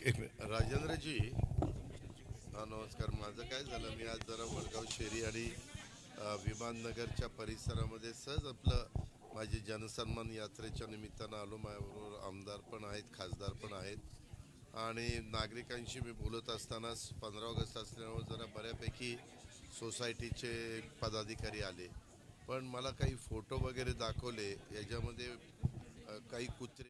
राजेंद्रजी हा नमस्कार. माझं काय झालं मी आज जरा वडगाव शेरी आणि विमाननगरच्या परिसरामध्ये सहज आपलं माझी जनसन्मान यात्रेच्या निमित्तानं आलो. माझ्याबरोबर आमदार पण आहेत खासदार पण आहेत. आणि नागरिकांशी मी बोलत असताना पंधरा ऑगस्ट असल्यामुळे जरा बऱ्यापैकी सोसायटीचे पदाधिकारी आले. पण मला काही फोटो वगैरे दाखवले याच्यामध्ये काही कुत्रे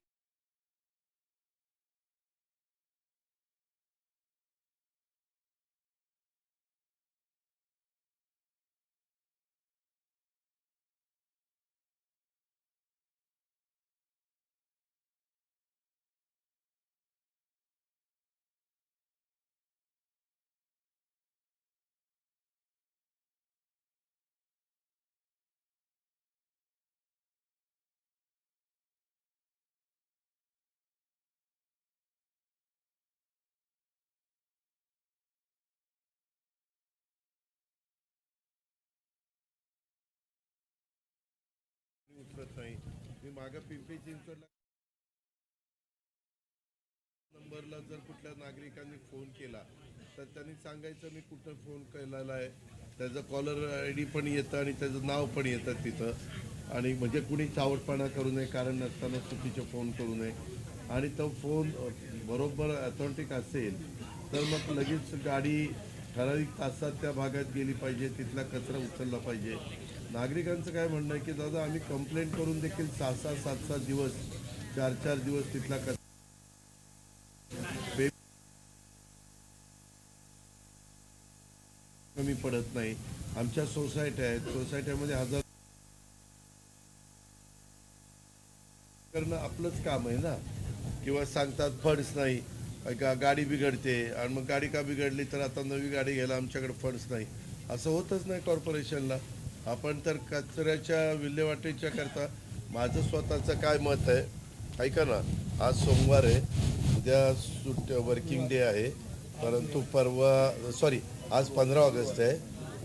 नाही मी मागं पिंपरी चिंचवडला नंबरला जर कुठल्या नागरिकांनी फोन केला तर त्यांनी सांगायचं मी कुठं फोन केलेला आहे? त्याचं कॉलर आय डी पण येतं आणि त्याचं नाव पण येतं तिथं. आणि म्हणजे कुणी चावटपणा करू नये कारण नसताना चुकीचे फोन करू नये. आणि तो फोन बरोबर ऑथेंटिक असेल तर मग लगेच गाडी ठराविक तासात त्या भागात गेली पाहिजे तिथला कचरा उचलला पाहिजे. नागरिकांचं काय म्हणणं आहे की दादा आम्ही कंप्लेंट करून देखील सहा सहा सात सात दिवस चार चार दिवस तिथला कर कमी पडत नाही. आमच्या सोसायट्या आहेत. सोसायट्यामध्ये हजार करणं आपलंच काम आहे ना? किंवा सांगतात फंड्स नाही. का गाडी बिघडते आणि मग गाडी का बिघडली तर आता नवी गाडी घ्यायला आमच्याकडे फंड्स नाही. असं होतच नाही कॉर्पोरेशनला आपण तर कचऱ्याच्या विल्हेवाटीच्या करता. माझं स्वतःचं काय मत आहे ऐका ना. आज सोमवार आहे उद्या सुट वर्किंग डे आहे. परंतु परवा सॉरी आज पंधरा ऑगस्ट आहे.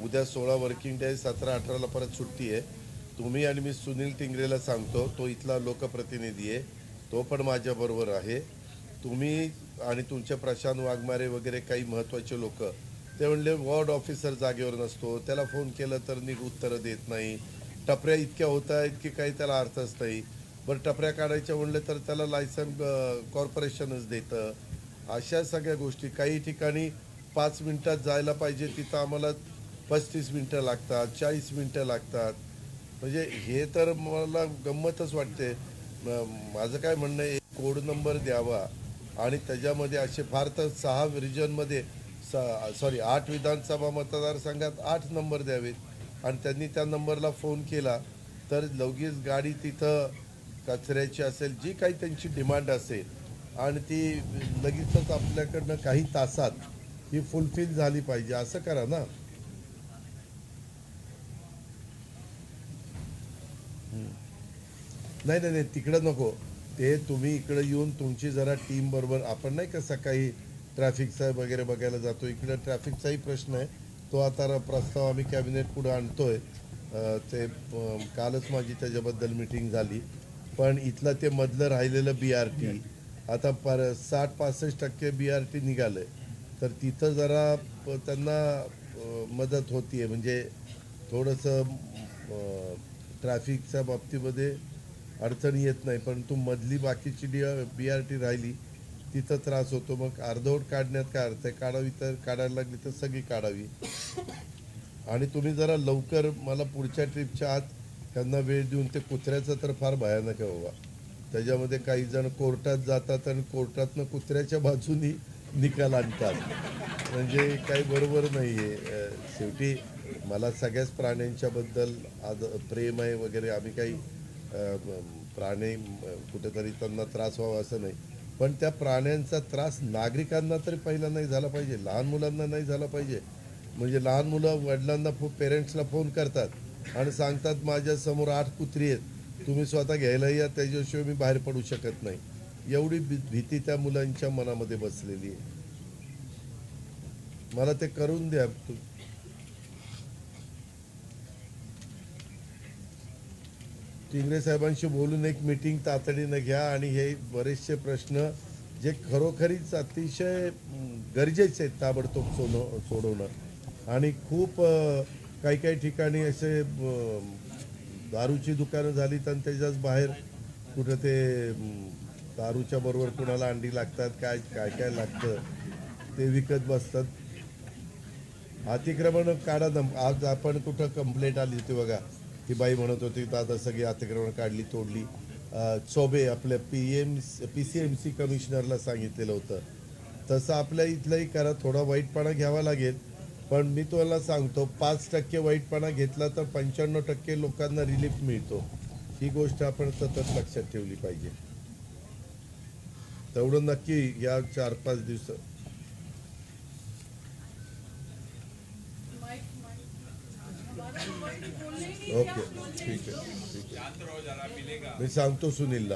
उद्या सोळा वर्किंग डे आहे सतरा अठराला परत सुट्टी आहे. तुम्ही आणि मी सुनील टिंगरेला सांगतो तो इथला लोकप्रतिनिधी आहे. तो पण माझ्याबरोबर आहे. तुम्ही आणि तुमचे प्रशांत वाघमारे वगैरे काही महत्त्वाचे लोक ते म्हणले वॉर्ड ऑफिसर जागेवर नसतो त्याला फोन केलं तर नीट उत्तरं देत नाही. टपऱ्या इतक्या होत आहेत की काही त्याला अर्थच नाही. बरं टपऱ्या काढायच्या म्हणलं तर त्याला लायसन कॉर्पोरेशनच देतं. अशा सगळ्या गोष्टी. काही ठिकाणी पाच मिनटात जायला पाहिजे तिथं आम्हाला पस्तीस मिनटं लागतात चाळीस मिनटं लागतात. म्हणजे हे तर मला गंमतच वाटते. माझं काय म्हणणं आहे कोड नंबर द्यावा. आणि त्याच्यामध्ये असे फार तर सहा रिजनमध्ये सॉरी आठ विधानसभा मतदारसंघात आठ नंबर द्यावेत. आणि त्यांनी त्या नंबरला फोन केला तर लगेच गाडी तिथं कचऱ्याची असेल जी काही त्यांची डिमांड असेल आणि ती लगेचच आपल्याकडनं काही तासात ही फुलफिल झाली पाहिजे. असं करा ना. नाही नाही नाही तिकडं नको. ते तुम्ही इकडं येऊन तुमची जरा टीम बरोबर आपण नाही का सकाळी ट्रॅफिकचा वगैरे बघायला जातो. इकडं ट्रॅफिकचाही प्रश्न आहे. तो आता प्रस्ताव आम्ही कॅबिनेट पुढे आणतोय. ते कालच माझी त्याच्याबद्दल मिटिंग झाली. पण इथलं ते मधलं राहिलेलं बी आर टी आता पर साठ पासष्ट टक्के बी आर टी निघालं आहे तर तिथं जरा त्यांना मदत मदत होतीये. म्हणजे थोडंसं ट्रॅफिकच्या बाबतीमध्ये अडचण येत नाही. परंतु मधली बाकीची डी बी आर टी राहिली तिथं त्रास होतो. मग अर्धवट काढण्यात काय अर्थ आहे? काढावी तर काढायला लागली तर सगळी काढावी. आणि तुम्ही जरा लवकर मला पुढच्या ट्रिपच्या आत त्यांना वेळ देऊन ते कुत्र्याचं तर फार भयानक आहे बाबा. त्याच्यामध्ये काही जण कोर्टात जातात आणि कोर्टातनं कुत्र्याच्या बाजूनी निकाल आणतात. म्हणजे काही बरोबर नाही आहे शेवटी मला सगळ्याच प्राण्यांच्याबद्दल आज प्रेम आहे वगैरे. आम्ही काही प्राणी कुठेतरी त्यांना त्रास व्हावा असं नाही. पण त्या प्राण्यांचा त्रास नागरिकांना तरी पहिला नाही झाला पाहिजे लहान मुलांना नाही झाला पाहिजे. म्हणजे लहान मुलं वडिलांना फो पेरेंट्सला फोन करतात आणि सांगतात माझ्यासमोर आठ कुत्री आहेत तुम्ही स्वतः घ्यायला या त्याच्याशिवाय मी बाहेर पडू शकत नाही. एवढी भी- भीती त्या मुलांच्या मनामध्ये बसलेली आहे. मला ते करून द्या टिंगरे साहेबांशी बोलून एक मीटिंग तातडीनं घ्या आणि हे बरेचसे प्रश्न जे खरोखरीच अतिशय गरजेचे आहेत ताबडतोब सोडव सोडवणं. आणि खूप काही काही ठिकाणी असे दारूची दुकानं झाली तर त्याच्याच बाहेर कुठं ते दारूच्या बरोबर कुणाला अंडी लागतात काय काय काय लागतं ते विकत बसतात. अतिक्रमण काढा आज आपण कुठं कंप्लेंट आली होती बघा. ही बाई म्हणत होती आता सगळी अतिक्रमण काढली तोडली. चोबे आपल्या P M P C M C कमिशनरला सांगितलेलं होतं. तसं आपल्या इथलंही करा थोडा वाईटपणा घ्यावा लागेल पण मी तुम्हाला सांगतो पाच टक्के वाईटपणा घेतला तर पंच्याण्णव टक्के लोकांना रिलीफ मिळतो. ही गोष्ट आपण सतत लक्षात ठेवली पाहिजे. तेवढं नक्की या चार पाच दिवसात ओके ठीक आहे ठीक आहे. मी सांगतो सुनीलला.